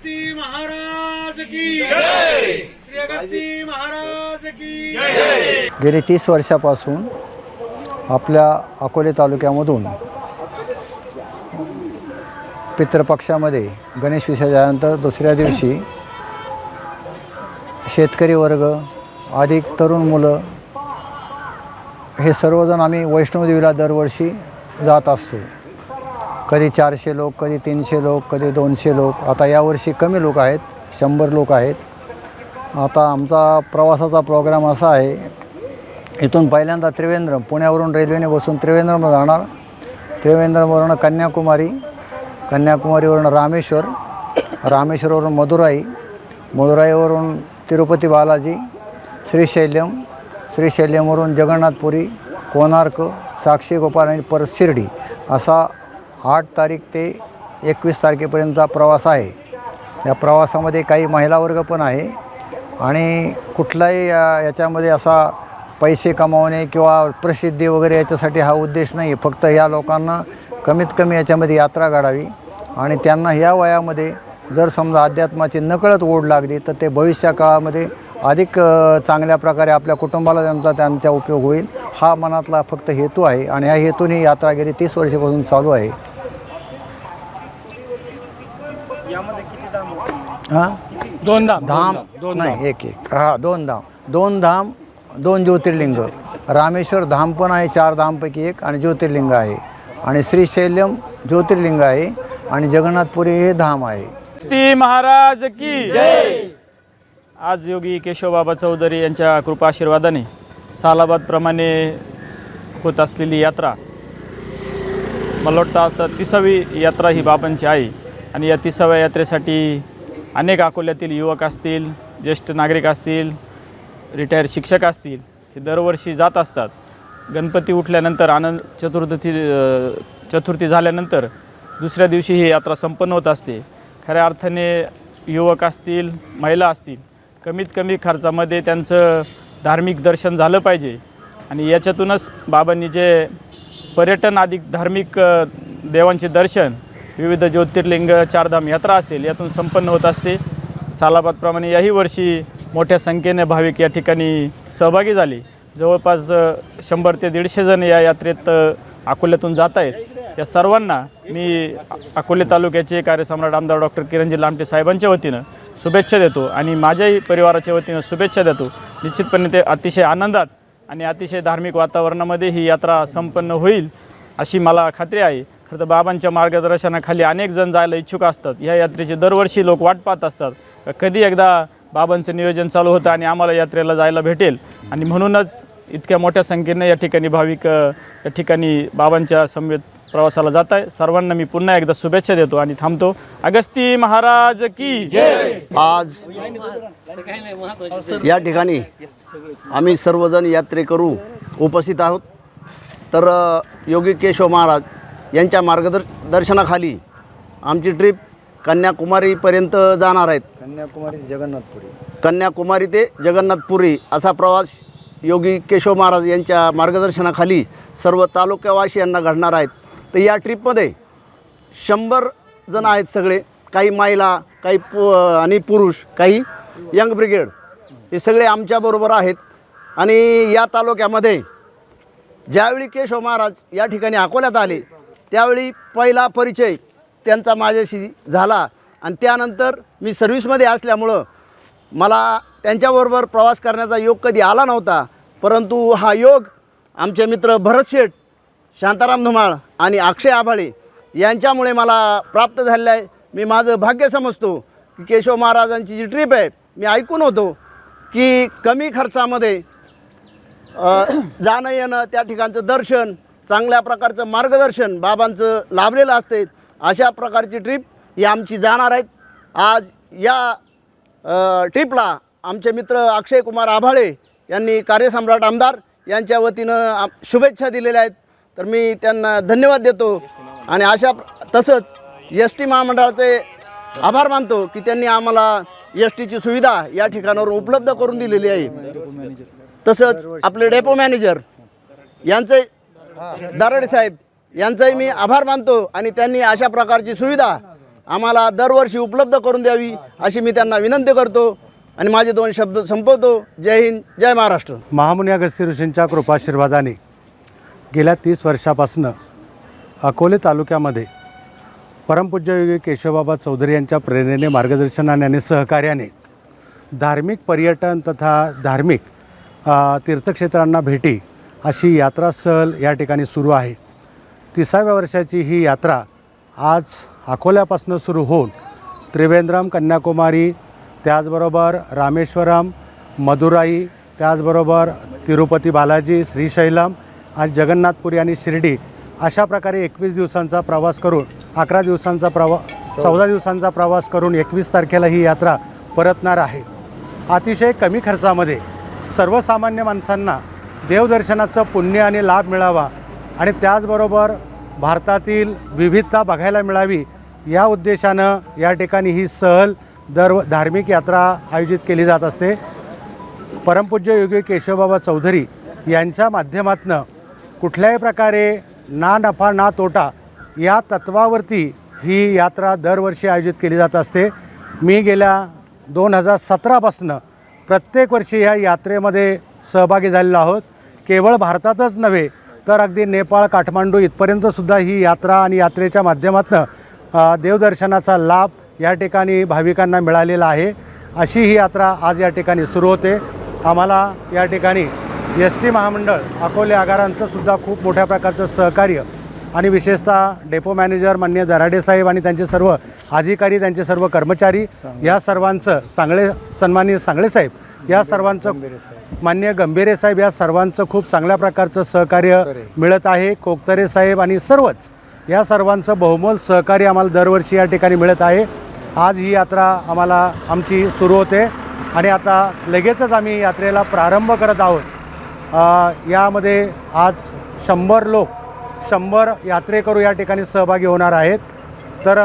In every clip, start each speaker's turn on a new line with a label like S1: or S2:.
S1: अगस्ती महाराज की श्री अगस्ती महाराज की
S2: गेली तीस वर्षापासून आपल्या अकोले तालुक्यामधून पितृपक्षामध्ये गणेश विसर्जनानंतर दुसऱ्या दिवशी शेतकरी वर्ग अधिक तरुण मुलं हे सर्वजण आम्ही वैष्णोदेवीला दरवर्षी जात असतो. कधी चारशे लोक कधी तीनशे लोक कधी दोनशे लोक. आता यावर्षी कमी लोक आहेत शंभर लोक आहेत. आता आमचा प्रवासाचा प्रोग्राम असा आहे इथून पहिल्यांदा त्रिवेंद्रम पुण्यावरून रेल्वेने बसून त्रिवेंद्रमला जाणार. त्रिवेंद्रमवरून कन्याकुमारी कन्याकुमारीवरून रामेश्वर रामेश्वरवरून मदुराई मदुराईवरून तिरुपती बालाजी श्रीशैल्यम श्रीशैल्यमवरून जगन्नाथपुरी कोणार्क साक्षी गोपाल आणि परत शिर्डी असा आठ तारीख ते एकवीस तारखेपर्यंतचा प्रवास आहे. या प्रवासामध्ये काही महिला वर्ग पण आहे आणि कुठलाही याच्यामध्ये असा पैसे कमावणे किंवा प्रसिद्धी वगैरे याच्यासाठी हा उद्देश नाही. फक्त ह्या लोकांना कमीत कमी याच्यामध्ये यात्रा काढावी आणि त्यांना ह्या वयामध्ये जर समजा अध्यात्माची नकळत ओढ लागली तर ते भविष्या काळामध्ये अधिक चांगल्या प्रकारे आपल्या कुटुंबाला त्यांचा त्यांचा उपयोग होईल. हा मनातला फक्त हेतू आहे आणि ह्या हेतूने यात्रागिरी तीस वर्षापासून चालू आहे. हां?
S3: दोन धाम.
S2: धाम? नाही एक एक. हा दोन धाम. दोन धाम दोन ज्योतिर्लिंग. रामेश्वर धाम पण आहे चार धामपैकी एक आणि ज्योतिर्लिंग आहे. आणि श्रीशैल्यम ज्योतिर्लिंग आहे आणि जगन्नाथपुरी हे धाम आहे.
S3: श्री महाराज की जय! आज योगी केशवबाबा चौधरी यांच्या कृपा आशीर्वादाने सालाबादप्रमाणे होत असलेली यात्रा मला वाटतं आता तिसावी यात्रा ही बाबांची आहे. आणि या तिसाव्या यात्रेसाठी अनेक अकोल्यातील युवक असतील ज्येष्ठ नागरिक असतील रिटायर शिक्षक असतील हे दरवर्षी जात असतात. गणपती उठल्यानंतर आनंद चतुर्थी चतुर्थी झाल्यानंतर दुसऱ्या दिवशी ही यात्रा संपन्न होत असते. खऱ्या अर्थाने युवक असतील महिला असतील कमीत कमी खर्चामध्ये त्यांचं धार्मिक दर्शन झालं पाहिजे. आणि याच्यातूनच बाबांनी जे पर्यटन अधिक धार्मिक देवांचे दर्शन विविध ज्योतिर्लिंग चारधाम यात्रा असेल यातून संपन्न होत असते. सालाबादप्रमाणे याही वर्षी मोठ्या संख्येने भाविक या ठिकाणी सहभागी झाले. जवळपास शंभर ते दीडशे जण या यात्रेत अकोल्यातून जात आहेत. या सर्वांना मी अकोले तालुक्याचे कार्यसम्राट आमदार डॉक्टर किरणजी लामटे साहेबांच्या वतीनं शुभेच्छा देतो आणि माझ्याही परिवाराच्या वतीनं शुभेच्छा देतो. निश्चितपणे ते अतिशय आनंदात आणि अतिशय धार्मिक वातावरणामध्ये ही यात्रा संपन्न होईल अशी मला खात्री आहे. खरं तर बाबांच्या मार्गदर्शनाखाली अनेक जण जायला इच्छुक असतात. ह्या यात्रेचे दरवर्षी लोक वाट पाहत असतात. कधी एकदा बाबांचं नियोजन चालू होतं आणि आम्हाला यात्रेला जायला भेटेल. आणि म्हणूनच इतक्या मोठ्या संख्येने या ठिकाणी भाविक या ठिकाणी बाबांच्या समवेत प्रवासाला जात आहे. सर्वांना मी पुन्हा एकदा शुभेच्छा देतो आणि थांबतो. अगस्ती महाराज की
S4: आज या ठिकाणी आम्ही सर्वजण यात्रेकरू उपस्थित आहोत. तर योगी केशव महाराज यांच्या मार्गदर् दर्शनाखाली आमची ट्रिप कन्याकुमारीपर्यंत जाणार आहेत.
S2: कन्याकुमारी जगन्नाथपुरी.
S4: कन्याकुमारी ते जगन्नाथपुरी असा प्रवास योगी केशव महाराज यांच्या मार्गदर्शनाखाली सर्व तालुक्यावासियांना घडणार आहेत. तर या ट्रिपमध्ये शंभर जण आहेत सगळे. काही महिला काही पु आणि पुरुष काही यंग ब्रिगेड. हे सगळे आमच्याबरोबर आहेत. आणि या तालुक्यामध्ये ज्यावेळी केशव महाराज या ठिकाणी अकोल्यात आले त्यावेळी पहिला परिचय त्यांचा माझ्याशी झाला आणि त्यानंतर मी सर्व्हिसमध्ये असल्यामुळं मला त्यांच्याबरोबर प्रवास करण्याचा योग कधी आला नव्हता परंतु हा योग आमचे मित्र भरत शेठ शांताराम धुमाळ आणि अक्षय आभाळे यांच्यामुळे मला प्राप्त झालेलं आहे. मी माझं भाग्य समजतो की केशव महाराजांची जी ट्रीप आहे मी ऐकून होतो की कमी खर्चामध्ये जाणं येणं त्या ठिकाणचं दर्शन चांगल्या प्रकारचं मार्गदर्शन बाबांचं लाभलेलं असते. अशा प्रकारची ट्रीप ही आमची जाणार आहेत. आज या ट्रीपला आमचे मित्र अक्षय कुमार आभाळे यांनी कार्यसम्राट आमदार यांच्या वतीनं आम- शुभेच्छा दिलेल्या आहेत. तर मी त्यांना धन्यवाद देतो आणि अशा तसंच एस टी महामंडळाचे आभार मानतो की त्यांनी आम्हाला एस टीची सुविधा या ठिकाणावर उपलब्ध करून दिलेली आहे. तसंच आपले डेपो मॅनेजर यांचे दराडे साहेब यांचाही मी आभार मानतो आणि त्यांनी अशा प्रकारची सुविधा आम्हाला दरवर्षी उपलब्ध करून द्यावी अशी मी त्यांना विनंती करतो आणि माझे दोन शब्द संपवतो. जय हिंद जय महाराष्ट्र.
S5: महामुनी अगस्ती ऋषींच्या कृपाशीर्वादाने गेल्या तीस वर्षापासनं अकोले तालुक्यामध्ये परमपूज्य योगी केशवबाबा चौधरी यांच्या प्रेरणेने मार्गदर्शनाने आणि सहकार्याने धार्मिक पर्यटन तथा धार्मिक तीर्थक्षेत्रांना भेटी अशी यात्रा सहल या ठिकाणी सुरू आहे. तिसाव्या वर्षाची ही यात्रा आज अकोल्यापासून सुरू होऊन त्रिवेंद्रम कन्याकुमारी त्याचबरोबर रामेश्वरम मदुराई त्याचबरोबर तिरुपती बालाजी श्रीशैलम आणि जगन्नाथपुरी आणि शिर्डी अशा प्रकारे एकवीस दिवसांचा प्रवास करून अकरा दिवसांचा प्रवा चौदा दिवसांचा प्रवास करून एकवीस तारखेला ही यात्रा परतणार आहे. अतिशय कमी खर्चामध्ये सर्वसामान्य माणसांना देवदर्शनाचं पुण्य आणि लाभ मिळावा आणि त्याचबरोबर भारतातील विविधता बघायला मिळावी या उद्देशानं या ठिकाणी ही सहल दर धार्मिक यात्रा आयोजित केली जात असते. परमपूज्य योगी केशवबाबा चौधरी यांच्या माध्यमातनं कुठल्याही प्रकारे ना नफा ना तोटा या तत्वावरती ही यात्रा दरवर्षी आयोजित केली जात असते. मी गेल्या दोन हजार सतरापासनं प्रत्येक वर्षी ह्या यात्रेमध्ये सहभागी झालेलो आहोत. केवळ भारतातच नव्हे तर अगदी नेपाळ काठमांडू इथपर्यंतसुद्धा ही यात्रा आणि यात्रेच्या माध्यमातून देवदर्शनाचा लाभ या ठिकाणी भाविकांना मिळालेला आहे. अशी ही यात्रा आज या ठिकाणी सुरू होते. आम्हाला या ठिकाणी एस टी महामंडळ अकोले आगारांचंसुद्धा खूप मोठ्या प्रकारचं सहकार्य आणि विशेषतः डेपो मॅनेजर मान्य दराडे साहेब आणि त्यांचे सर्व अधिकारी त्यांचे सर्व कर्मचारी या सर्वांचं सांगळे सन्माननीय सांगळे साहेब या सर्वांचं मान्य गंभीरे साहेब. या सर्वांचं खूप चांगल्या प्रकारचं सहकार्य मिळत आहे. कोकतरे साहेब आणि सर्वच या सर्वांचं बहुमोल सहकार्य आम्हाला दरवर्षी या ठिकाणी मिळत आहे. आज ही यात्रा आम्हाला आमची सुरू होते. आणि आता लगेचच आम्ही यात्रेला प्रारंभ करत आहोत. यामध्ये आज शंभर लोक शंभर यात्रेकरू या ठिकाणी सहभागी होणार आहेत. तर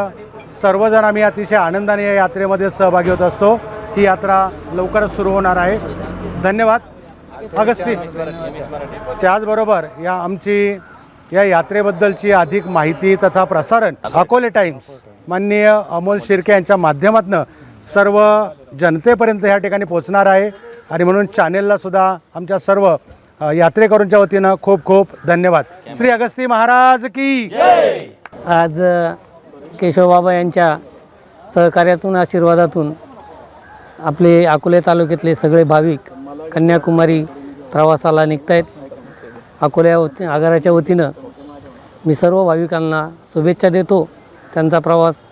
S5: सर्वजण आम्ही अतिशय आनंदाने या यात्रेमध्ये सहभागी होत असतो. ही यात्रा लवकरच सुरू होणार आहे. धन्यवाद. अगस्ती. त्याचबरोबर या आमची या यात्रेबद्दलची अधिक माहिती तथा प्रसारण अकोले टाइम्स माननीय अमोल शिर्के यांच्या माध्यमातून सर्व जनतेपर्यंत या ठिकाणी पोचणार आहे. आणि म्हणून चॅनेलला सुद्धा आमच्या सर्व यात्रेकरूंच्या वतीनं खूप खूप धन्यवाद. श्री अगस्ती महाराज की
S6: आज केशवबाबा यांच्या सहकार्यातून आशीर्वादातून आपले अकोले तालुक्यातले सगळे भाविक कन्याकुमारी प्रवासाला निघत आहेत अकोल्या वती आगाराच्या वतीनं मी सर्व भाविकांना शुभेच्छा देतो. त्यांचा प्रवास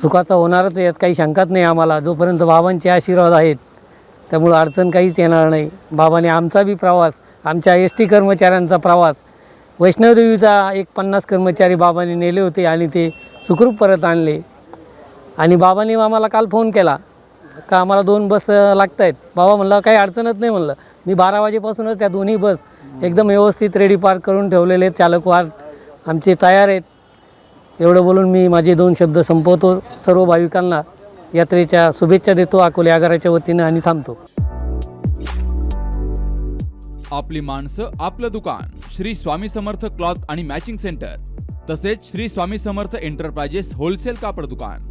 S6: सुखाचा होणारच यात काही शंकाच नाही आम्हाला. जोपर्यंत बाबांचे आशीर्वाद आहेत त्यामुळं अडचण काहीच येणार नाही. बाबाने आमचा बी प्रवास आमच्या एस टी कर्मचाऱ्यांचा प्रवास वैष्णवदेवीचा एक पन्नास कर्मचारी बाबाने नेले होते आणि ते सुखरूप परत आणले. आणि बाबांनी आम्हाला काल फोन केला. का आम्हाला दोन बस लागत आहेत बाबा म्हणलं काही अडचणच नाही म्हणलं. मी बारा वाजेपासूनच त्या दोन्ही बस एकदम व्यवस्थित रेडी पार्क करून ठेवलेले आहेत. चालक आमचे तयार आहेत. एवढं बोलून मी माझे दोन शब्द संपवतो. सर्व भाविकांना यात्रेच्या शुभेच्छा देतो. अकोले आगाराच्या वतीनं आणि थांबतो.
S7: आपली माणसं आपलं दुकान. श्री स्वामी समर्थ क्लॉथ आणि मॅचिंग सेंटर. तसेच श्री स्वामी समर्थ एंटरप्राइजेस होलसेल कापड दुकान.